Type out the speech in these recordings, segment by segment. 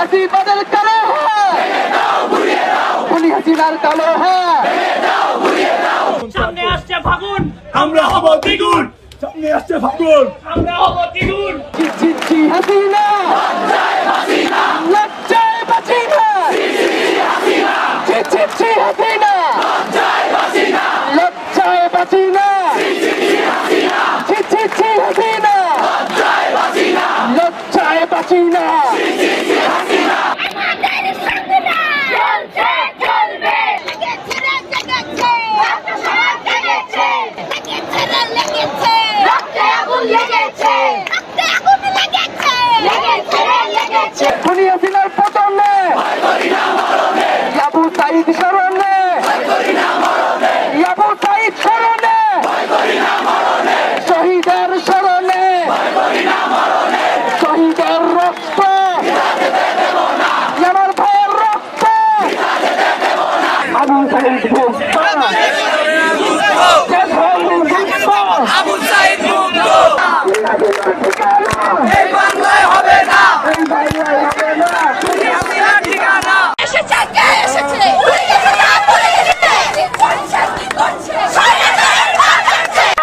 ফাঁসিবাদের কালো খুনি হাসিনার কালো সামনে আসছে ফাগুন। আমরা হব দ্বিগুণ। সামনে আসছে ফাগুন। আমরা হব দ্বিগুণ।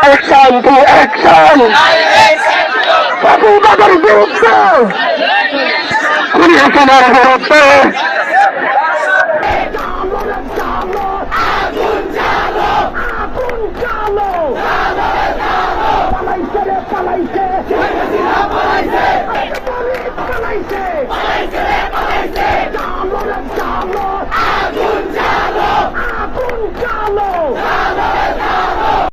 action to action! Abu Bakar Gupta! Kuni Hasanar Gupta!